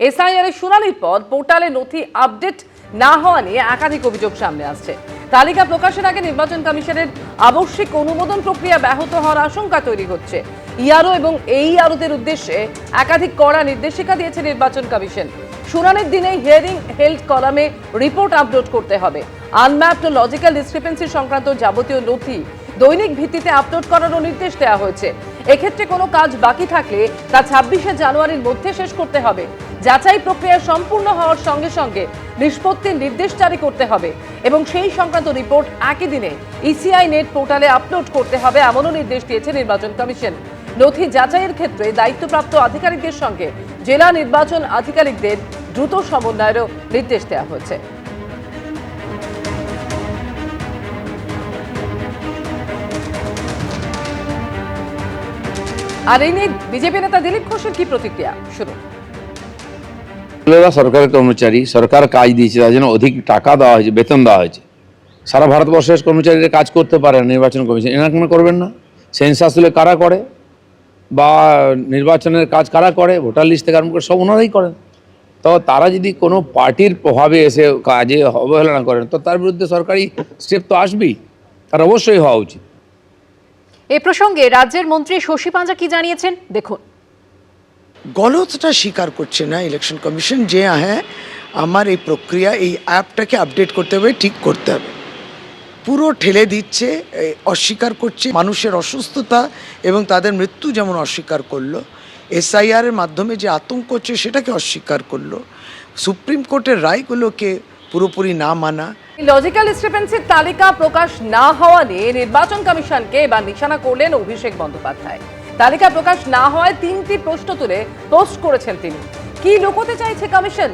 SIR এর শুনানির পর পোর্টালে নথি আপডেট না হওয়া নিয়ে একাধিক অভিযোগ সামনে আসছে। তালিকা প্রকাশের আগে নির্বাচন কমিশনের আবশ্যিক অনুমোদন প্রক্রিয়া ব্যাহত হওয়ার আশঙ্কা তৈরি হচ্ছে। ইয়ারও এবং এই আরোদের উদ্দেশ্যে একাধিক কড়া নির্দেশিকা দিয়েছে নির্বাচন কমিশন। শুনানির দিনে হিয়ারিং হেল্ড কলামে রিপোর্ট আপলোড করতে হবে। আনম্যাপড লজিক্যাল ডিসক্রিপেন্সি সংক্রান্ত যাবতীয় নথি দৈনিক ভিত্তিতে আপলোড করারও নির্দেশ দেওয়া হয়েছে। এক্ষেত্রে কোনো কাজ বাকি থাকলে তা ছাব্বিশে জানুয়ারির মধ্যে শেষ করতে হবে। যাচাই প্রক্রিয়া সম্পূর্ণ হওয়ার সঙ্গে সঙ্গে নিষ্পত্তির নির্দেশ জারি করতে হবে এবং সেই সংক্রান্ত রিপোর্ট একই দিনে ইসিআই নেট পোর্টালে আপলোড করতে হবে, এমনও নির্দেশ দিয়েছে নির্বাচন কমিশন। নথি যাচাইয়ের ক্ষেত্রে দায়িত্বপ্রাপ্ত আধিকারিকদের সঙ্গে জেলা নির্বাচন আধিকারিকদের দ্রুত সমন্বয়েরও নির্দেশ দেওয়া হয়েছে। আর এই নিয়ে বিজেপি নেতা দিলীপ ঘোষের কি প্রতিক্রিয়া? শুনুন। এরা সরকারের কর্মচারী, সরকার কাজ দিয়েছে, তার জন্য অধিক টাকা দেওয়া হয়েছে, বেতন দেওয়া হয়েছে। সারা ভারতবর্ষের কর্মচারীরা কাজ করতে পারে নির্বাচন কমিশন। এনারা কেন করবেন না। সেন্সাস হলে কারা করে? বা নির্বাচনের কাজ কারা করে? ভোটার লিস্ট থেকে আরম্ভ করে সব ওনারাই করেন। তো তারা যদি কোনো পার্টির প্রভাবে এসে কাজে অবহেলনা করেন, তো তার বিরুদ্ধে সরকারি স্টেপ তো আসবেই। তার অবশ্যই হওয়া উচিত। এ প্রসঙ্গে রাজ্যের মন্ত্রী শশী পাঁজা কি জানিয়েছেন? দেখুন। গলতটা স্বীকার করছে না ইলেকশন কমিশন যে হ্যাঁ আমার এই প্রক্রিয়া, এই অ্যাপটাকে আপডেট করতে হবে, ঠিক করতে হবে। পুরো ঠেলে দিচ্ছে অস্বীকার করছে মানুষের অসুস্থতা এবং তাদের মৃত্যু যেমন অস্বীকার করল এসআইআরের মাধ্যমে যে আতঙ্ক হচ্ছে সেটাকে অস্বীকার করল। সুপ্রিম কোর্টের রায়গুলোকে পুরোপুরি না মানা। লজিক্যাল ডিসক্রিপেন্সির তালিকা প্রকাশ না হওয়া নিয়ে নির্বাচন কমিশনকে এবার নিশানা করলেন অভিষেক বন্দ্যোপাধ্যায়। তালিকা প্রকাশ না হওয়ায় তিনটি প্রশ্ন তুলে পোস্ট করেছেন তিনি। কি লুকোতে চাইছে কমিশন?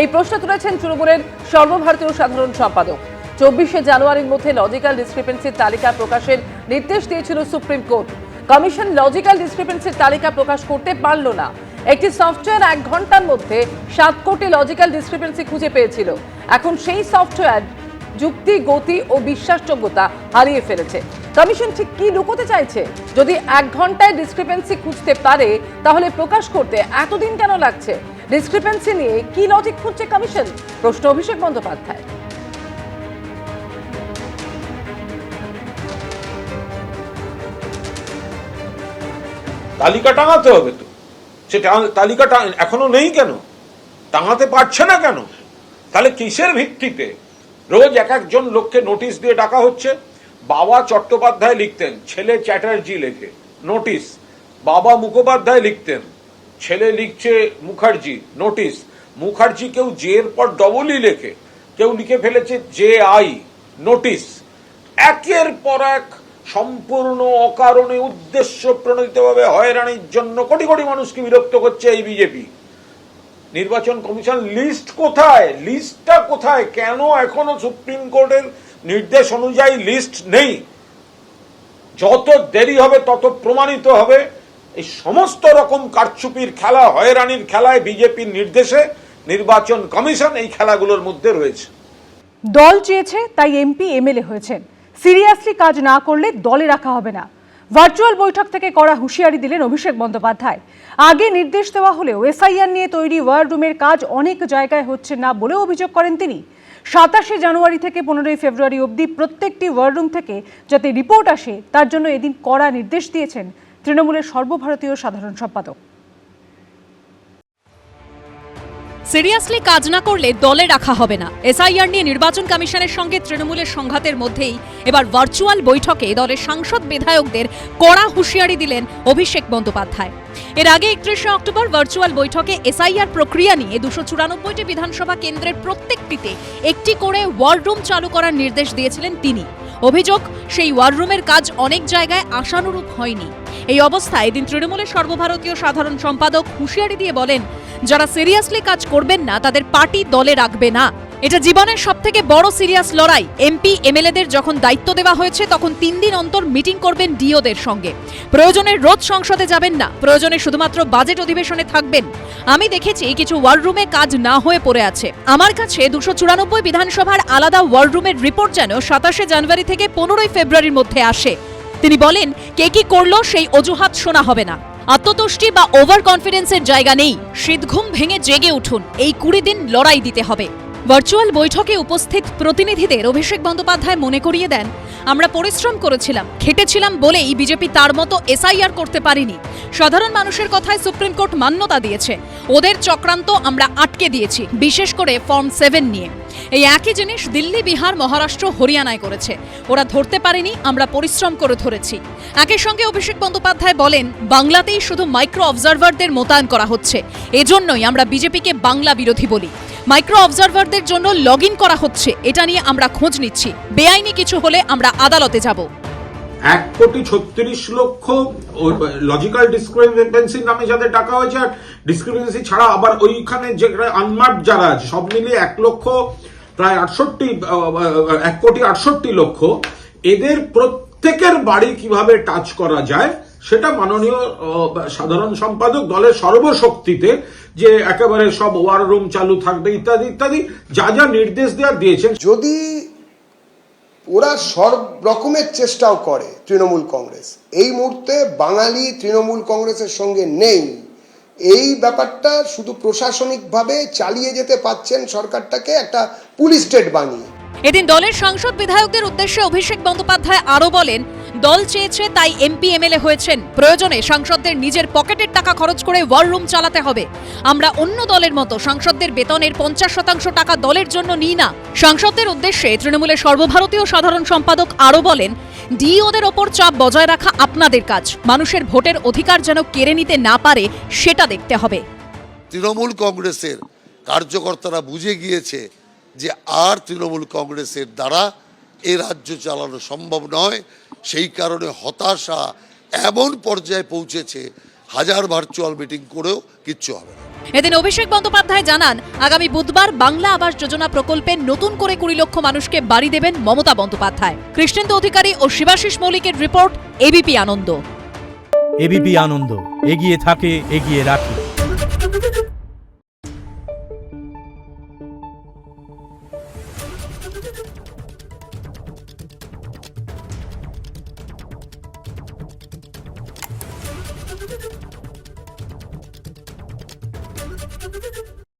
এই প্রশ্ন তুলেছেন তৃণমূলের সর্বভারতীয় সাধারণ সম্পাদক। চব্বিশে জানুয়ারির মধ্যে লজিক্যাল ডিসক্রিপেন্সির তালিকা প্রকাশের নির্দেশ দিয়েছিল সুপ্রিম কোর্ট। কমিশন লজিক্যাল ডিসক্রিপেন্সির তালিকা প্রকাশ করতে পারল না। একটি সফটওয়্যার এক ঘণ্টার মধ্যে সাত কোটি লজিক্যাল ডিসক্রিপেন্সি খুঁজে পেয়েছিল। এখন সেই সফটওয়্যার যুক্তি, গতি ও বিশ্বাসযোগ্যতা হারিয়ে ফেলেছে। কমিশন ঠিক কি লুকোতে চাইছে? যদি এক ঘন্টায় ডিসক্রিপেন্সি খুঁজতে পারে, তাহলে প্রকাশ করতে এতদিন কেন লাগছে? ডিসক্রিপেন্সি নিয়ে কি লজিক খুঁজছে কমিশন? প্রশ্ন অভিষেক বন্দ্যোপাধ্যায়। তালিকা টাঙাতে হবে তো। সে তালিকা এখনও নেই কেন? টাঙাতে পারছে না কেন? তাহলে কিসের ভিত্তিতে? রোজ এক একজন লোককে নোটিশ দিয়ে ডাকা হচ্ছে। বাবা চট্টোপাধ্যায় লিখতেন, ছেলে চ্যাটার্জি লেখে। নোটিশ, বাবা মুখোপাধ্যায় লিখতেন, ছেলে লিখছে মুখার্জি, নোটিশ। মুখার্জি কেউ জে এর পর ডবলই লেখে, কেউ লিখে ফেলেছে জে আই, নোটিশ। একের পর এক সম্পূর্ণ অকারণে উদ্দেশ্য প্রণোদিতভাবে হয়রানির জন্য কোটি কোটি মানুষকে বিরক্ত করছে এই বিজেপি। নির্বাচন কমিশন লিস্ট কোথায়? লিস্টটা কোথায়? কেন এখনও সুপ্রিম কোর্টের নির্দেশ অনুযায়ী লিস্ট নেই? যত দেরি হবে, তত প্রমাণিত হবে। এই সমস্ত রকম কারচুপির খেলা, হয়রানির খেলায় বিজেপির নির্দেশে নির্বাচন কমিশন এই খেলাগুলোর মধ্যে রয়েছে। দল চেয়েছে, তাই এমপি, এমএলএ হয়েছেন। সিরিয়াসলি কাজ না করলে দলে রাখা হবে না। ভার্চুয়াল বৈঠক থেকে করা হুঁশিয়ারি দিলেন অভিষেক বন্দ্যোপাধ্যায়। আগে নির্দেশ দেওয়া হলেও এসআইআর নিয়ে তৈরি ওয়ার রুমের কাজ অনেক জায়গায় হচ্ছে না বলেও অভিযোগ করেন তিনি। সাতাশে জানুয়ারি থেকে পনেরোই ফেব্রুয়ারি অবধি প্রত্যেকটি ওয়ার রুম থেকে যাতে রিপোর্ট আসে, তার জন্য এদিন কড়া নির্দেশ দিয়েছেন তৃণমূলের সর্বভারতীয় সাধারণ সম্পাদক। সিরিয়াসলি কাজ না করলে দলে রাখা হবে না। এসআইআর নিয়ে নির্বাচন কমিশনের সঙ্গে তৃণমূলের সংঘাতের মধ্যেই এবার ভার্চুয়াল বৈঠকে দলের সাংসদ বিধায়কদের কড়া হুঁশিয়ারি দিলেন অভিষেক বন্দ্যোপাধ্যায়। এর আগে একত্রিশে অক্টোবর ভার্চুয়াল বৈঠকে এসআইআর প্রক্রিয়া নিয়ে দুশো চুরানব্বইটি বিধানসভা কেন্দ্রের প্রত্যেকটিতে একটি করে ওয়ার রুম চালু করার নির্দেশ দিয়েছিলেন তিনি। অভিযোগ, সেই ওয়ার রুমের কাজ অনেক জায়গায় আশানুরূপ হয়নি। এই অবস্থায় এদিন তৃণমূলের সর্বভারতীয় সাধারণ সম্পাদক হুঁশিয়ারি দিয়ে বলেন যারা সিরিয়াসলি কাজ করবেন না, তাদের পার্টি দলে রাখবে না। এটা জীবনের সব থেকে বড় সিরিয়াস লড়াই। এমপি এমএলএদের যখন দায়িত্ব দেওয়া হয়েছে, তখন তিন দিন অন্তর মিটিং করবেন ডিওদের সঙ্গে। প্রয়োজনে রোজ সংসদে যাবেন না। প্রয়োজনে শুধুমাত্র বাজেট অধিবেশনে থাকবেন। আমি দেখেছি কিছু ওয়ার রুমে কাজ না হয়ে পড়ে আছে। আমার কাছে দুশো চুরানব্বই বিধানসভার আলাদা ওয়ার রুমের রিপোর্ট যেন সাতাশে জানুয়ারি থেকে পনেরোই ফেব্রুয়ারির মধ্যে আসে। তিনি বলেন, কে কি করল সেই অজুহাত শোনা হবে না। আত্মতুষ্টি বা ওভার কনফিডেন্সের জায়গা নেই। শীতঘুম ভেঙে জেগে উঠুন। এই কুড়ি দিন লড়াই দিতে হবে। ভার্চুয়াল বৈঠকে উপস্থিত প্রতিনিধিদের অভিষেক বন্দ্যোপাধ্যায় মনে করিয়ে দেন, আমরা পরিশ্রম করেছিলাম, খেটেছিলাম বলেই বিজেপি তার মতো এসআইআর করতে পারিনি। সাধারণ মানুষের কথায় সুপ্রিম কোর্ট মান্যতা দিয়েছে। ওদের চক্রান্ত আমরা আটকে দিয়েছি, বিশেষ করে ফর্ম সেভেন নিয়ে। এই একই জিনিস দিল্লি, বিহার, মহারাষ্ট্র, হরিয়ানায় করেছে। ওরা ধরতে পারেনি, আমরা পরিশ্রম করে ধরেছি। একই সঙ্গে অভিষেক বন্দ্যোপাধ্যায় বলেন, বাংলাতেই শুধু মাইক্রো অবজারভারদের মোতায়েন করা হচ্ছে। এজন্যই আমরা বিজেপিকে বাংলা বিরোধী বলি। মাইক্রো অবজারভারদের জন্য লগ করা হচ্ছে। এটা নিয়ে আমরা খোঁজ নিচ্ছি। বেআইনি কিছু হলে আমরা আদালতে যাব। এক কোটি ছত্রিশ লক্ষ লজিক্যাল ডিসক্রিপেন্সি নামে যাদের টাকা হয়েছে, আর ছাড়া আবার ওইখানে যে আনমার্ক যারা আছে, সব মিলিয়ে এক লক্ষ, প্রায় আটষট্টি এক কোটি আটষট্টি লক্ষ। এদের প্রত্যেকের বাড়ি কীভাবে টাচ করা যায় সেটা মাননীয় সাধারণ সম্পাদক দলের সর্বশক্তিতে যে একেবারে সব ওয়ার রুম চালু থাকবে ইত্যাদি ইত্যাদি যা যা নির্দেশ দেওয়া দিয়েছেন। যদি ওরা সব রকমের চেষ্টাও করে তৃণমূল কংগ্রেস এই মুহূর্তে বাঙালি তৃণমূল কংগ্রেসের সঙ্গে নেই। এই ব্যাপারটা শুধু প্রশাসনিকভাবে চালিয়ে যেতে পাচ্ছেন সরকারটাকে একটা পুলিশ স্টেট বানিয়ে। এদিন দলের সাংসদ বিধায়কদের উদ্দেশ্যে অভিষেক বন্দ্যোপাধ্যায় আরও বলেন দল চেয়েছে, তাই এমপি, এমএলএ হয়েছেন। প্রয়োজনে সাংসদদের নিজের পকেটের টাকা খরচ করে ওয়ার রুম চালাতে হবে। আমরা অন্য দলের মতো, সাংসদদের বেতনের পঞ্চাশ শতাংশ টাকা দলের জন্য নিই না। সাংসদদের উদ্দেশ্যে তৃণমূলের সর্বভারতীয় সাধারণ সম্পাদক আরও বলেন ডিওদের ওপর চাপ বজায় রাখা আপনাদের কাজ। মানুষের ভোটের অধিকার যেন কেড়ে নিতে না পারে, সেটা দেখতে হবে। তৃণমূল কংগ্রেসের কার্যকর্তারা বুঝে গিয়েছে যে আর তৃণমূল কংগ্রেসের দ্বারা এ রাজ্য চালানো সম্ভব নয়। সেই কারণে হতাশা এমন পর্যায়ে পৌঁছেছে হাজার ভার্চুয়াল মিটিং করেও কিচ্ছু হবে না। এদিন অভিষেক বন্দ্যোপাধ্যায় জানান আগামী বুধবার বাংলা আবাস যোজনা প্রকল্পে নতুন করে কুড়ি লক্ষ মানুষকে বাড়ি দেবেন মমতা বন্দ্যোপাধ্যায়। কৃষ্ণেন্দু অধিকারী ও Shibashis মৌলিকের report ABP Ananda. ABP Ananda এগিয়ে থাকে এগিয়ে রাখে।